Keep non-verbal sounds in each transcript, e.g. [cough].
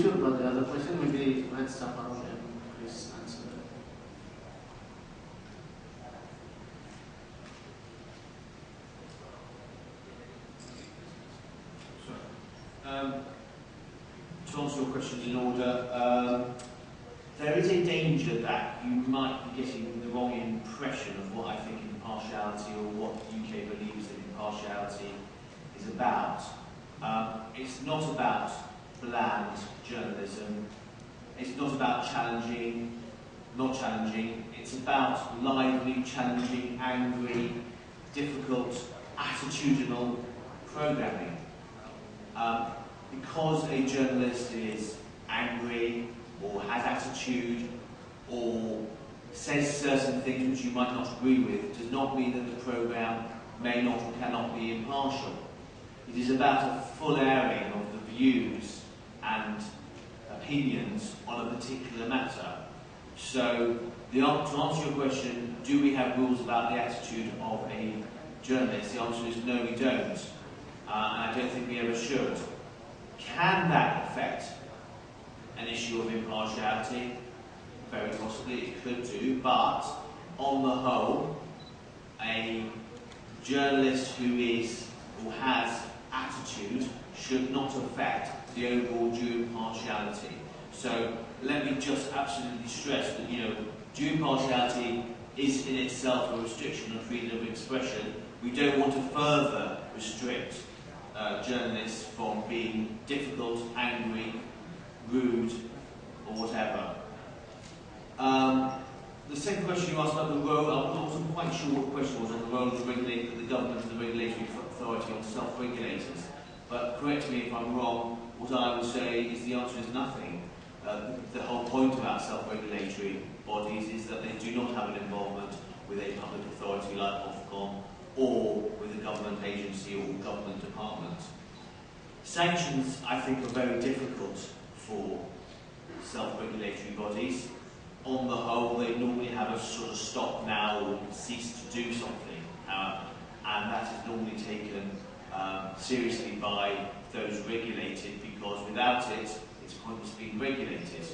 should, but the other question maybe let's start around and please answer. Um, to answer your questions in order, um, there is a danger that you might be getting the wrong impression of what I think impartiality or what the UK believes that impartiality is about. Um, it's not about bland journalism. It's not about challenging, not challenging. It's about lively, challenging, angry, difficult, attitudinal programming. Um, because a journalist is angry or has attitude or says certain things which you might not agree with does not mean that the programme may not or cannot be impartial. It is about a full airing of the views and opinions on a particular matter. So, the, to answer your question, do we have rules about the attitude of a journalist? The answer is no, we don't. Uh, I don't think we ever should. Can that affect an issue of impartiality? Very possibly it could do, but on the whole, a journalist who is or has attitude should not affect the overall due impartiality. So let me just absolutely stress that you know due impartiality is in itself a restriction on freedom of expression. We don't want to further restrict uh, journalists from being difficult, angry, rude, or whatever. Um, the second question you asked about the role, I wasn't quite sure what the question was on the role of the, regulator, the government and the regulatory authority on self-regulators. But correct me if I'm wrong, what I would say is the answer is nothing. Uh, the whole point about self-regulatory bodies is that they do not have an involvement with a public authority like Ofcom or with a government agency or government department. Sanctions, I think, are very difficult for self-regulatory bodies. On the whole, they normally have a sort of stop now or cease to do something, uh, and that is normally taken um, seriously by those regulated because without it, it's pointless being regulated.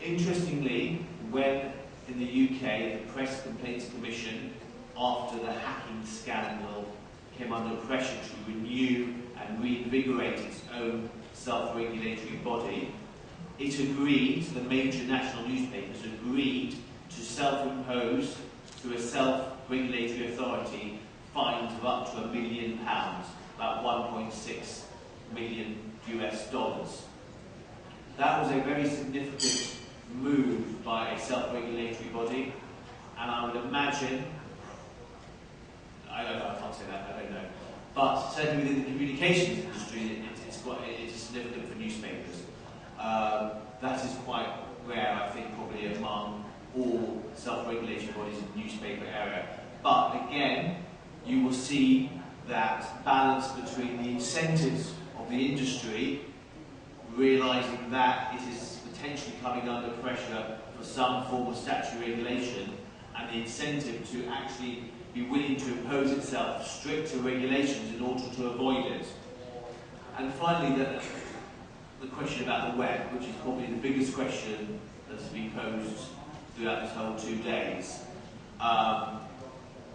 Interestingly, when in the UK the Press Complaints Commission after the hacking scandal came under pressure to renew and reinvigorate its own self-regulatory body, it agreed, the major national newspapers agreed to self-impose through a self-regulatory authority fines of up to a million pounds, about 1.6 million US dollars. That was a very significant move by a self-regulatory body, and I would imagine I don't know, I can't say that, I don't know. But certainly within the communications industry, it, it's, quite, it is significant for newspapers. Um, that is quite rare, I think, probably among all self-regulation bodies in the newspaper area. But again, you will see that balance between the incentives of the industry, realising that it is potentially coming under pressure for some form of statutory regulation, and the incentive to actually be willing to impose itself stricter regulations in order to avoid it. And finally, the, the question about the web, which is probably the biggest question that has been posed throughout this whole two days. Um,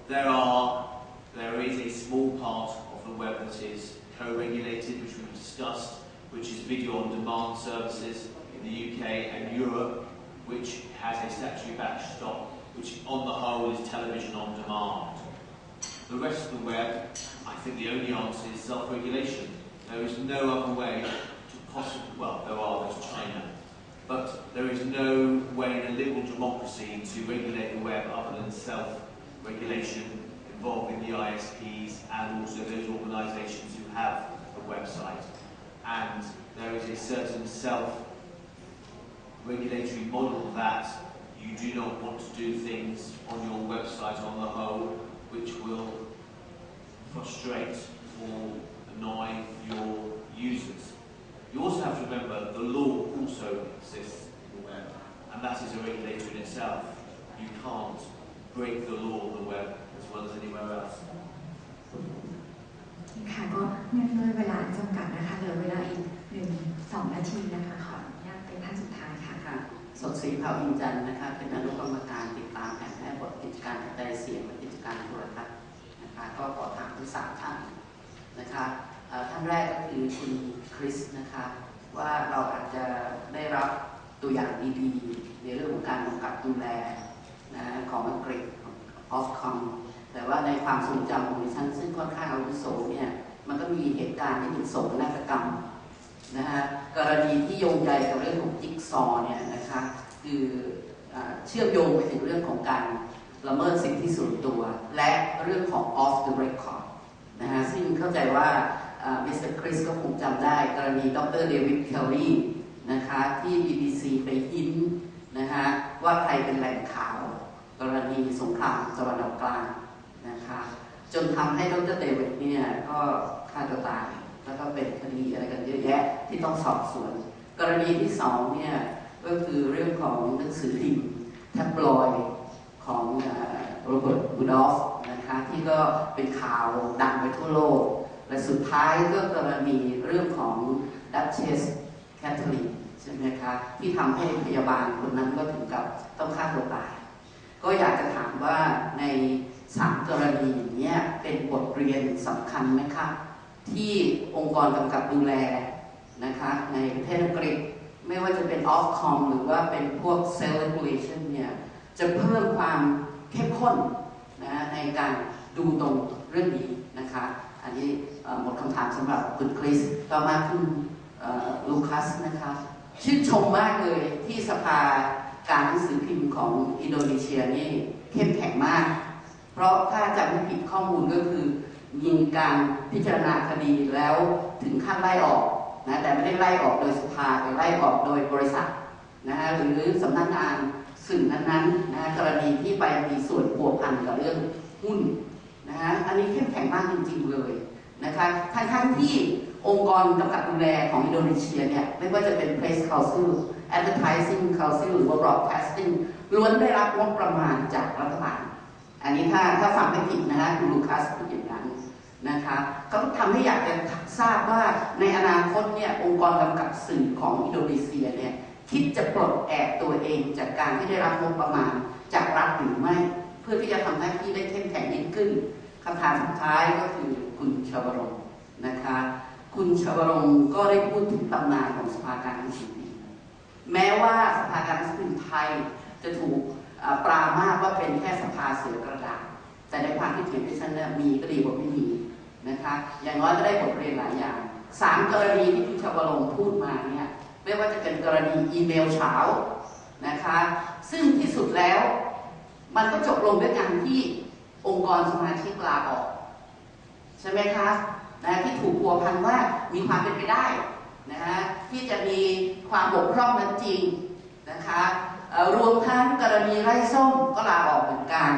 there are, there is a small part of the web that is co-regulated, which we've discussed, which is video on demand services in the UK and Europe, which has a statutory backstop which on the whole is television on demand. The rest of the web, I think the only answer is self-regulation. There is no other way to possibly, well, there are, there's China, but there is no way in a liberal democracy to regulate the web other than self-regulation involving the ISPs and also those organisations who have a website. And there is a certain self-regulatory model that you do not want to do things on your anywhere else. ค่ะก็เนื่องด้วยเวลาจำกัดนะคะเหลือเวลาอีกหนึ่งสองนาทีนะคะขออนุญาตเป็นท่านสุดท้ายค่ะค่ะสดศรีเผ่าอินจันนะคะ เป็นอนุกรรมการติดตามแผนแม่บทกิจการกระจายเสียงและกิจการโทรทัศน์นะคะก็ขอถามทั้งสามท่านนะคะท่านแรกก็คือคุณคริสนะคะว่าเราอาจจะได้รับตัวอย่างดีๆ ในเรื่องของการกำกับดูแลนะของอังกฤษออฟคอม แต่ว่าในความทรงจำของดิฉันซึ่งค่อนข้างอาวุโสเนี่ยมันก็มีเหตุการณ์ที่เป็นโศกนาฏกรรมนะฮะกรณีที่โยงใยกับเรื่องของจิ๊กซอว์เนี่ยนะคะคืออเชื่อมโยงไปถึงเรื่องของการละเมิดสิทธิส่วนตัว และเรื่องของ off the record นะฮะซึ่งเข้าใจว่ามิสเตอร์คริสก็คงจำได้ กรณีดรเดวิดเคลลี่นะคะที่ BBC ไปหินนะฮะว่าใครเป็นแหล่งข่าว กรณีสงครามตะวันออกกลาง นะคะจนทำให้ดรเดวิดเนี่ยก็ฆ่าตัวตายแล้วก็เป็นคดีอะไรกันเยอะแยะที่ต้องสอบสวน กรณีที่สองเนี่ยก็คือเรื่องของหนังสือพิมพ์แทบลอยของโรเบิร์ตบูดอฟนะคะที่ก็เป็นข่าวดังไปทั่วโลก และสุดท้ายก็กรณีเรื่องของดัชเชสแคทเธอรีนใช่ไหมคะที่ทำให้พยาบาลคนนั้นก็ถึงกับต้องฆ่าตัวตาย ก็อยากจะถามว่าใน สามกรณีนี้เป็นบทเรียนสำคัญไหมคะที่องค์กรกำกับดูแลนะคะในประเทศอังกฤษไม่ว่าจะเป็น off com หรือว่าเป็นพวก self regulation เนี่ยจะเพิ่มความเข้มข้นนะในการดูตรงเรื่องนี้นะคะ อันนี้หมดคำถามสำหรับคุณคริสต่อมาคุณลูคัสนะคะชื่นชมมากเลยที่สภาการหนังสือพิมพ์ของอินโดนีเซียนี่เข้มแข็งมาก เพราะถ้าจำไม่ผิดข้อมูลก็คือมีการพิจารณาคดีแล้วถึงขั้นไล่ออกนะแต่ไม่ได้ไล่ออกโดยสภาแต่ไล่ออกโดยบริษัทนะฮะหรือสำนักงานสื่อนั้นๆนะกรณีที่ไปมีส่วนผัวพันกับเรื่องหุ้นนะฮะอันนี้เข้มแข็งมากจริง ๆ เลยนะคะทั้งๆที่องค์กรกำกับดูแลของอินโดนีเซียเนี่ยไม่ว่าจะเป็น Press Council Advertising Council หรือว่า Broadcasting ล้วนได้รับงบประมาณจากรัฐบาล อันนี้ถ้าถ้าฟังไม่ผิดนะฮะคุณลูคัสพูดอย่างนั้นนะคะก็ทำให้อยากจะทราบว่าในอนาคตเนี่ยองค์กรกำกับสื่อของอินโดนีเซียเนี่ยคิดจะปลดแอกตัวเองจากการที่ได้รับงบประมาณจากรัฐหรือไม่ เพื่อที่จะทำหน้าที่ได้เข้มแข็งยิ่งขึ้นคำถามสุดท้ายก็คือคุณชวรงนะคะ คุณชวรงก็ได้พูดถึงตำนานของสภาการหนังสือพิมพ์แม้ว่าสภาการหนังสือพิมพ์ไทยจะถูกปรามาาเสือกระดาษแต่ในความคิดเห็นที่ฉันเนี่ยมีก็ดีกว่าไม่มีนะคะอย่างน้อยก็ได้บทเรียนหลายอย่างสามกรณีที่คุณชาวลงพูดมาเนี่ยไม่ว่าจะเป็นกรณีอีเมลเช้านะคะซึ่งที่สุดแล้ว มันก็จบลงด้วยการที่องค์กรสมาชิกลาออก ใช่ไหมคะนะที่ถูกพัวพันว่ามีความเป็นไปได้นะฮะที่จะมีความบกพร่องนั้นจริงนะคะ รวมทั้งกรณีไร่ส้มก็ลาออกเหมือนกัน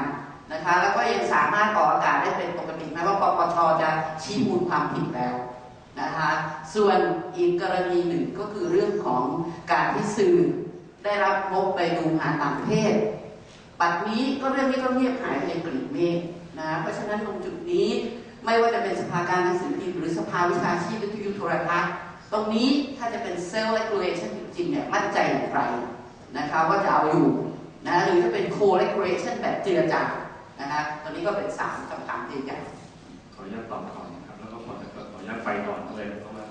นะคะแล้วก็ยังสามารถออกอากาศได้เป็นปกติแม้ว่าปปชจะชี้มูลความผิดแล้วนะคะส่วนอีกกรณีหนึ่งก็คือเรื่องของการที่สื่อได้รับงบไปดูงานต่างประเทศปัจจุบันนี้ก็เรื่องนี้ก็เงียบหายไปกลีบเมฆนะเพราะฉะนั้นตรงจุดนี้ไม่ว่าจะเป็นสภาการหนังสือพิมพ์หรือสภาวิชาชีพวิทยุโทรทัศน์ตรงนี้ถ้าจะเป็น self regulation จริงๆเนี่ยมั่นใจอย่างไร นะคะว่าจะเอาอยู่นะหรือจะเป็น co-regulation แบบเจือจานะคะตอนนี้ก็เป็นสามคำถามใหญ่ขออนุญาตตอบก่อนนะครับ แล้วก็ขอขออนุญาตไปก่อนเลยเพราะว่า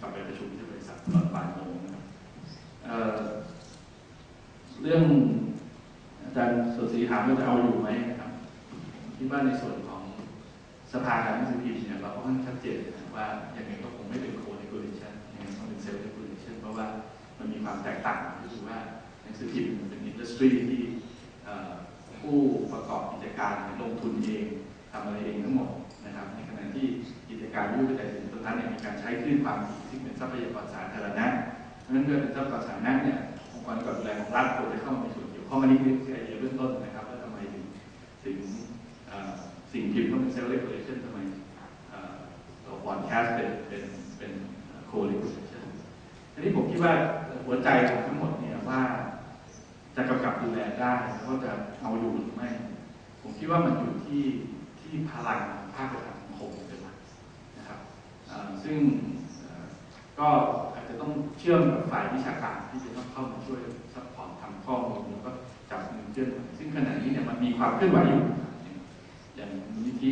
กลับไปประชุมที่บริษัทตอนบ่ายโมงนะครับเรื่องอาจารย์สุศรีถามว่าจะเอาอยู่ไหมนะครับคิดว่าในส่วนของสภาการหนังสือพิมพ์เนี่ยเราก็ค่อนข้างชัดเจนนะว่าอย่างไงก็คงไม่เป็น สือพิมพ์มันเป็นอินดัสทรีที่ผู้ประกอบกิจการลงทุนเองทำอะไรเองทั้งหมดนะครับ ในขณะที่กิจการวิทยุกระจายเสียงโทรทัศน์เนี่ยมีการใช้คลื่นความถี่ซึ่งเป็นทรัพยากรสาธารณะเพราะฉะนั้นเมื่อเป็นทรัพยากรสาธารณะเนี่ยองค์กรกับดูแลของรัฐควรจะเข้ามามีส่วนเกี่ยวข้องอันนี้คือไอเดียเบื้องต้นนะครับว่าทำไมถึงถึงเอ่อสิ่งพิมพ์ต้องเป็นเซลล์เรกูเลชันทำไมอ่อตัวบอดแคสต์เป็นเป็นเป็นโคเรกูเลชันทีนี้ผมคิดว่าหัวใจของทั้งหมดเนี่ยว่า จะกำกับดูแล ได้แล้วก็จะเอาอยู่หรือไม่ ผมคิดว่ามันอยู่ที่ที่พลังของภาคประชาสังคมเป็นหลักนะครับซึ่งก็อาจจะต้องเชื่อมกับฝ่ายวิชาการที่จะต้องเข้ามาช่วยซัพพอร์ตทำข้อมูลแล้วก็จับมือเคลื่อนไหวซึ่งขณะนี้เนี่ยมันมีความเคลื่อนไหวอยู่อย่างมูลนิธิ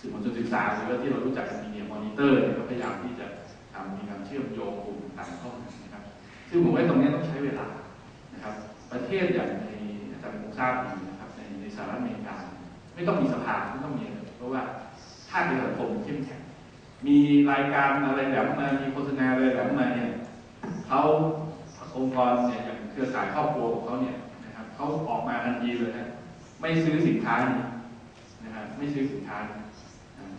สื่อมวลชนศึกษาหรือว่าที่เรารู้จักกันมีเดียมอนิเตอร์ก็พยายามที่จะทำมีการเชื่อมโยงกลุ่มต่างๆเข้ามานะครับ ซึ่งผมว่าตรงนี้ต้องใช้เวลา ประเทศอย่างในอาจารย์คงทราบดีนะครับในในสหรัฐอเมริกา ไม่ต้องมีสภาไม่ต้องมีเพราะว่าภาคสังคมเข้มแข็งมีรายการอะไรแบบมามีโฆษณาอะไรแบบมาเนี่ยเขาองค์กรเนี่ยอย่างเครือข่ายครอบครัวของเขาเนี่ยนะครับเขาออกมาทันทีเลยนะไม่ซื้อสินค้านะครับไม่ซื้อสินค้า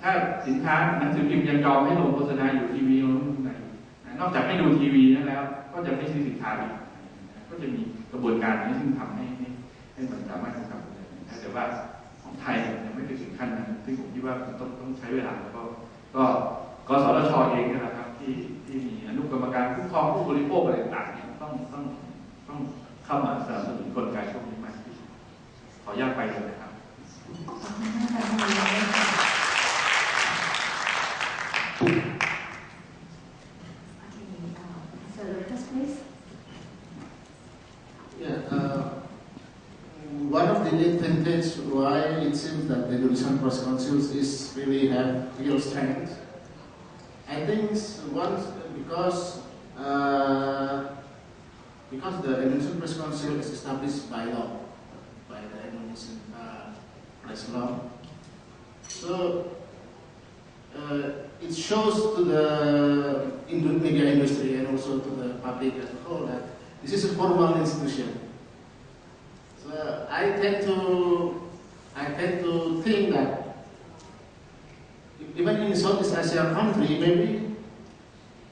ถ้าสินค้าหนังสือพิมพ์ยังยอมให้ลงโฆษณาอยู่ทีวีลงที่นอกจากไม่ดูทีวีนั้นแล้ว ก็จะไม่ซื้อสินค้าอีกก็จะมี กระบวนการนี้ซึ่งทำให้ให้ให้มันสามารถกำกับได้นะแต่ว่าของไทยยังไม่ไปถึงขั้นนั้นซึ่งผมคิดว่ามันต้องต้องใช้เวลาแล้วก็ก็กสทชเองนะครับที่ที่มีอนุกรรมการคุ้มครองผู้บริโภคอะไรต่างๆเนี่ยต้องต้องต้องเข้ามาสนับสนุนกลไกพวกนี้มากที่สุดขออนุญาตไปเลยนะครับ that the Indonesian Press Council is really have real strength. I think once because uh, because the Indonesian Press Council is established by law, by the Indonesian uh, press law. So uh, it shows to the media industry and also to the public as a whole that this is a formal institution. So I tend to I tend to think that even in Southeast Asia country, maybe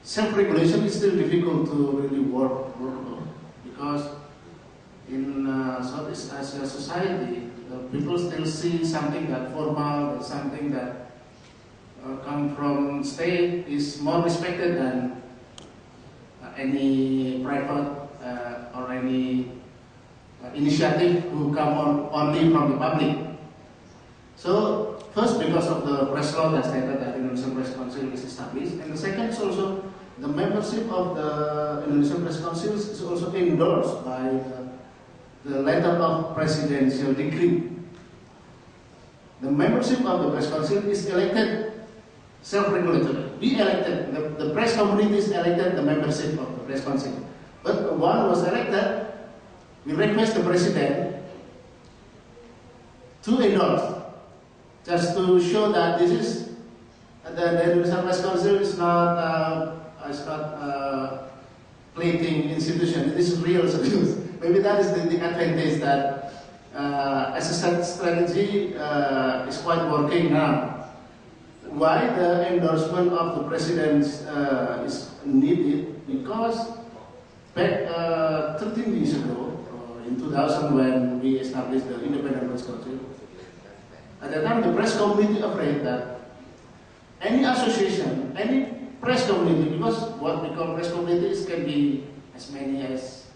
self-regulation is still difficult to really work, work on because in uh, Southeast Asia society, uh, people still see something that formal, something that uh, come from state is more respected than uh, any private uh, or any uh, initiative who come on only from the public. So first, because of the press law that stated that the Indonesian Press Council is established, and the second is also the membership of the Indonesian Press Council is also endorsed by the, the letter of presidential decree. The membership of the Press Council is elected self-regulatory. We elected, the, the press community is elected the membership of the Press Council. But one was elected, we request the president to endorse, just to show that this is the, the Indonesian Press Council is not uh, is not uh, plaything institution. It is real [laughs] service. Maybe that is the, the advantage that uh, as a strategy uh, is quite working now. Why the endorsement of the president uh, is needed? Because back uh, 13 years ago, in 2000, when we established the Independent Press Council, at that time the press community afraid that any association, any press community, because what we call press communities can be as many as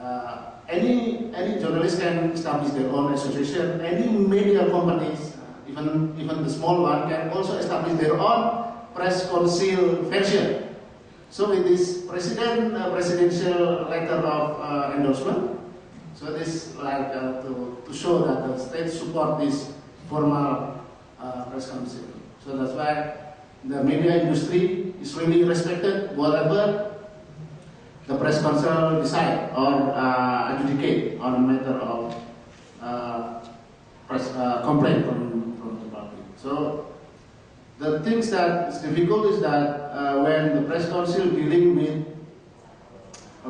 uh, any any journalist can establish their own association. Any media companies, even even the small one, can also establish their own press council version. So with this president uh, presidential letter of uh, endorsement, so this like uh, to to show that the state support this formal uh, press council. So that's why the media industry is really respected whatever the press council decide or uh, adjudicate on a matter of uh, press uh, complaint from, from the public. So the things that is difficult is that uh, when the press council dealing with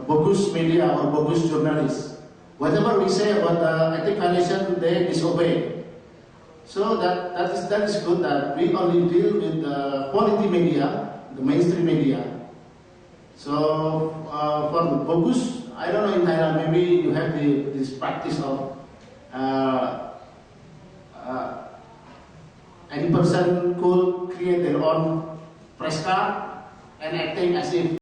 bogus media or bogus journalists, whatever we say about the ethic violation, they disobey. So that, that is that is good that we only deal with the quality media, the mainstream media. So uh, for the bogus, I don't know in Thailand, maybe you have the, this practice of uh, uh, any person could create their own press card and acting as if